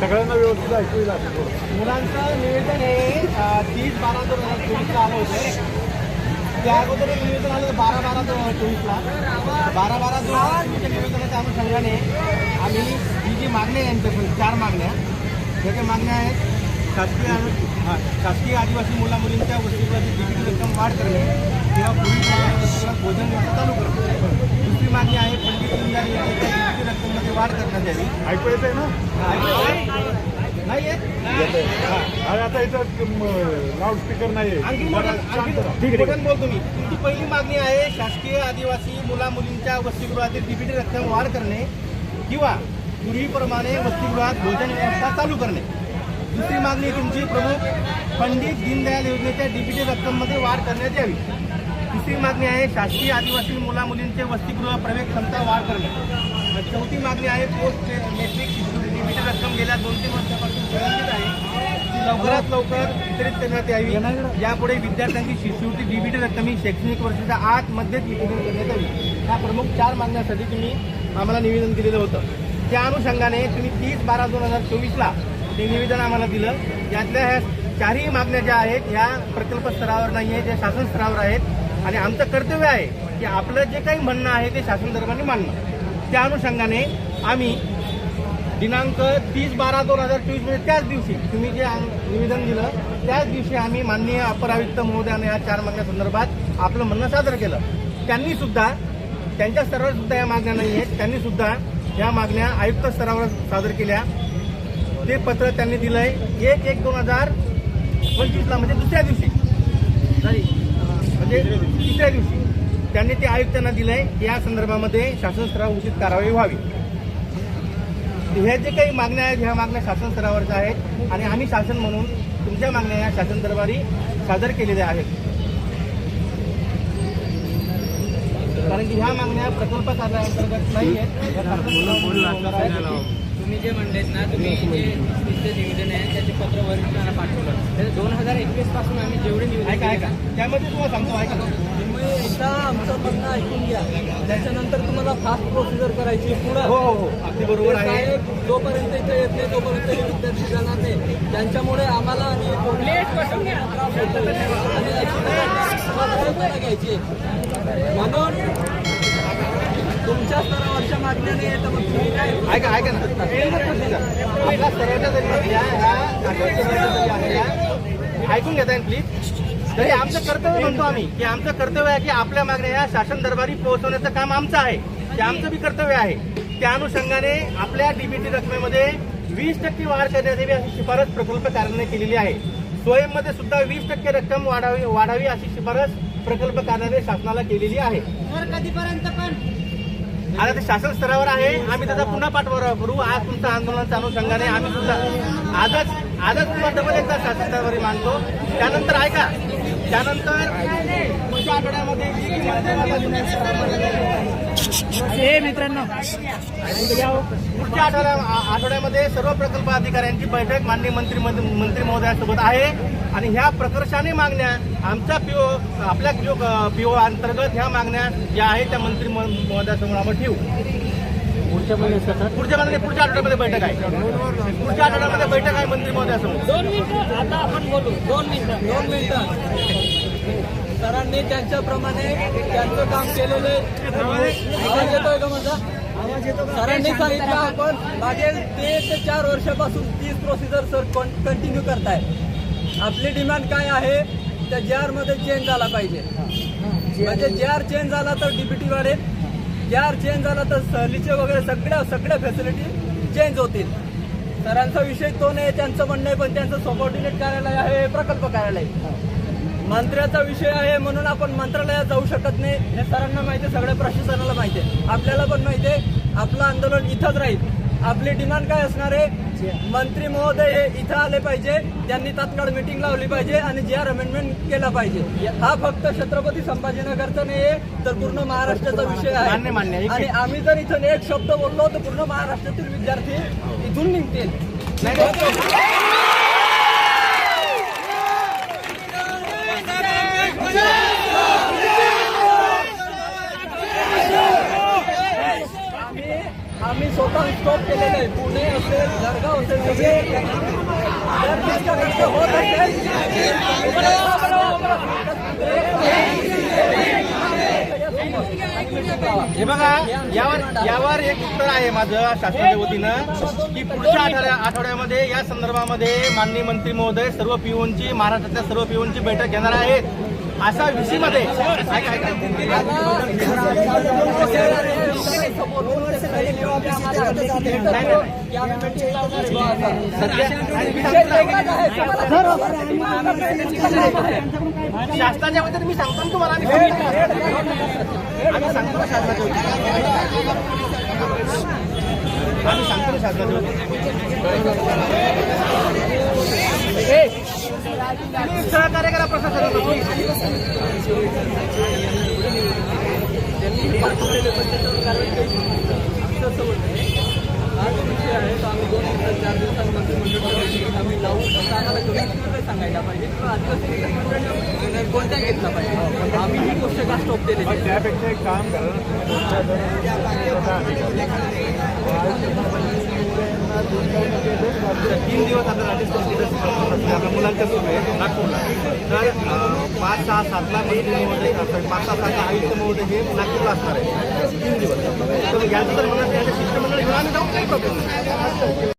सगळ्यांना व्यवस्थित ऐकू येईल मुलांचं निवेदन हे तीस बारा दोन हजार चोवीसला आलं होतं. त्या अगोदर एक निवेदन आलं बारा बारा दोन हजार चोवीसला. बारा बारा दोन हजार चोवीसच्या निवेदनाच्या अनुषंगाने आम्ही ही जी मागण्या यांच्याकडून चार मागण्या. ज्या काही मागण्या आहेत शासकीय शासकीय आदिवासी मुला मुलींच्या वस्तीगृहाची तिकीट रक्कम वाढ करणे किंवा पोलीस भोजन व्यवस्था चालू करतो दुसरी मागणी आहे पंडित दीनदयाल योजनेच्या रक्कममध्ये वाढ करण्यात यावी ऐकू येत आहे ना नाही आता इथं लाऊडस्पीकर नाही आहे आणखी बोलतो मी तुमची पहिली मागणी आहे शासकीय आदिवासी मुला मुलींच्या वसतिगृहातील डीबीटी रक्कम वाढ करणे किंवा पूर्वीप्रमाणे वसतिगृहात भोजन व्यवस्था चालू करणे दुसरी मागणी तुमची प्रमुख पंडित दीनदयाल योजनेच्या डीबीटी रक्कममध्ये वाढ करण्यात यावी. तिसरी मागणी आहे शासकीय आदिवासी मुला मुलींचे वसतिगृह प्रवेश क्षमता वाढ करणे. चौथी मागणी आहे पोस्ट मेट्रिक शिष्यवृत्ती डीबीटी रक्कम गेल्या दोन तीन वर्षापासून प्रलंबित आहे. लवकरात लवकर वितरित करण्यात यावी. यापुढे विद्यार्थ्यांची शिष्यवृत्ती डीबीटी रक्कम ही शैक्षणिक वर्षाच्या आतमध्येच वितरित करण्यात यावी. ह्या प्रमुख चार मागण्यासाठी तुम्ही आम्हाला निवेदन दिलेलं होतं. त्या अनुषंगाने तुम्ही तीस बारा दोन हजार चोवीसला ते निवेदन आम्हाला दिलं. यातल्या ह्या चारही मागण्या ज्या आहेत ह्या प्रकल्प स्तरावर नाही आहे ज्या शासन स्तरावर आहेत. आणि आमचं कर्तव्य आहे की आपलं जे काही म्हणणं आहे ते शासन दरबारी मानणं त्या अनुषंगाने आम्ही दिनांक तीस बारा दोन हजार चोवीस म्हणजे त्याच दिवशी तुम्ही जे आम- निवेदन दिलं त्याच दिवशी आम्ही माननीय अपर आयुक्त महोदयाने या चार मागण्या संदर्भात आपलं म्हणणं सादर केलं. त्यांनी सुद्धा त्यांच्या स्तरावर सुद्धा या मागण्या नाही आहेत. त्यांनी सुद्धा या मागण्या आयुक्त स्तरावर सादर केल्या. ते पत्र त्यांनी दिलंय एक एक दोन हजार पंचवीसला म्हणजे दुसऱ्या दिवशी. नाही म्हणजे तिसऱ्या दिवशी. त्यांनी ते आयुक्तांना दिलंय की या संदर्भामध्ये शासन स्तरावर उचित कारवाई व्हावी. ह्या जे काही मागण्या आहेत ह्या मागण्या शासन स्तरावरच्या आहेत आणि आम्ही शासन म्हणून तुमच्या मागण्या या शासन दरबारी सादर केलेल्या आहेत. कारण की ह्या मागण्या प्रकल्प कार्याअंतर्गत नाही आहेत तुम्ही जे म्हणलेत ना तुम्ही जे तिथले निवेदन आहे त्याचे पत्र वरिष्ठांना पाठवलं. तर दोन हजार एकवीसपासून आम्ही जेवढे निवेदन ऐका त्यामध्ये तुम्हाला सांगतो ऐका. तुम्ही एकदा आमचं म्हणणं ऐकून घ्या. त्याच्यानंतर तुम्हाला फास्ट प्रोसिजर करायची पुढं. हो हो हो. अगदी बरोबर आहे. जोपर्यंत इथे येत नाही तोपर्यंत हे विद्यार्थी जाणार नाही. त्यांच्यामुळे आम्हाला आणि घ्यायची म्हणून तुमच्या स्तरावरच्या मागण्या नाही तर मग तुम्ही काय? ऐका ऐका ना. जरी ह्या असल्या ऐकून घेता येईल प्लीज तरी आमचं कर्तव्य म्हणतो आम्ही की आमचं कर्तव्य आहे की आपल्या मागण्या या शासन दरबारी पोहोचवण्याचं काम आमचं आहे ते आमचं बी कर्तव्य आहे. त्या अनुषंगाने आपल्या डीबीटी रकमेमध्ये वीस टक्के वाढ करण्यात यावी अशी शिफारस प्रकल्प कार्यालयाने केलेली आहे. स्वयंमध्ये सुद्धा वीस टक्के रक्कम वाढावी वाढावी अशी शिफारस प्रकल्प कार्यालय शासनाला केलेली आहे. आता ते शासन स्तरावर आहे. आम्ही त्याचा पुन्हा पाठपुरावा करू. आज तुमच्या आंदोलनाच्या अनुषंगाने आम्ही सुद्धा आजच आजच तुम्हाला डबल एकदा शासन स्तरावर मानतो. त्यानंतर ऐका. त्यानंतर पुढच्या आठवड्यामध्ये मित्रांनो. पुढच्या आठवड्या आठवड्यामध्ये सर्व प्रकल्प अधिकाऱ्यांची बैठक माननीय मंत्री मंत्री महोदयासोबत आहे. आणि ह्या प्रकर्षाने मागण्या आमच्या पीओ आपल्या पीओ पीओ अंतर्गत ह्या मागण्या ज्या आहेत त्या मंत्री महोदयासमोर आपण ठेवू. पुढच्या पुढच्या महिन्यात पुढच्या आठवड्यामध्ये बैठक आहे. पुढच्या आठवड्यामध्ये बैठक आहे मंत्री महोदयासमोर दोन मिनिटं आता आपण बोलू. दोन मिनिटं. दोन मिनिटं. सरांनी त्यांच्याप्रमाणे त्यांचं काम केलेलं आवाज येतोय का माझा? सरांनी सांगितलं आपण मागील तीन ते चार वर्षापासून तीच प्रोसिजर सर कंटिन्यू करताय. आपली डिमांड काय आहे? त्या जारमध्ये चेंज झाला पाहिजे. म्हणजे जार चेंज झाला तर डीपीटी वाढेल. यार चेंज झाला तर सहलीचे वगैरे सगळ्या सगळ्या फॅसिलिटी चेंज होतील. सरांचा विषय तो नाही त्यांचं म्हणणं आहे पण त्यांचं सबॉर्डिनेट कार्यालय आहे हे प्रकल्प कार्यालय. मंत्र्याचा विषय आहे म्हणून आपण मंत्रालयात जाऊ शकत नाही. हे सरांना माहिती आहे सगळ्या प्रशासनाला माहिती आहे. आपल्याला पण माहिती आहे आपलं आंदोलन इथंच राहील. आपली डिमांड काय असणार आहे? मंत्री महोदय हे इथं आले पाहिजे त्यांनी तात्काळ मिटिंग लावली पाहिजे आणि जी आर अमेंडमेंट केला पाहिजे. हा फक्त छत्रपती संभाजीनगरचा नाही तर पूर्ण महाराष्ट्राचा विषय आहे. आणि आम्ही जर इथून एक शब्द बोललो तर पूर्ण महाराष्ट्रातील विद्यार्थी इथून निघतील आम्ही आम्ही स्वतः स्टॉप केलेलं आहे पुणे असेल जळगाव असेल सगळे जर त्यांच्याकडे होत असेल हे बघा यावर यावर एक उत्तर आहे माझं शासनाच्या वतीनं की पुढच्या आठवड्या आठवड्यामध्ये या संदर्भामध्ये माननीय मंत्री महोदय सर्व पिओनची महाराष्ट्रातल्या सर्व पिओनची बैठक घेणार आहेत असा विषयीमध्ये ऐका, ऐका. शासनाच्या वतीनं मी सांगतो ना तुम्हाला आम्ही सांगतो ना शासनाच्या आम्ही सांगतो ना शासनाच्या सहकार्य करा प्रशासनाला विषय आहे तो आम्ही दोन दिवसात चार दिवसात आम्ही लावू असं आम्हाला कमी सांगायला पाहिजे किंवा आदिवासी कोणत्या घेतला पाहिजे आम्ही ही गोष्ट का स्टॉप केली त्यापेक्षा एक काम तीन दिवस आता राजेश मुलांच्या सुरू आहे नागपूरला तर पाच सहा सातला मेन महोदय sorry, पाच सहा सातला आयुक्त महोदय हे नागपूरला असणार आहे तीन दिवस तर याचं तर मला शिष्टमंडळ घेऊन आम्ही जाऊ काही प्रॉब्लेम नाही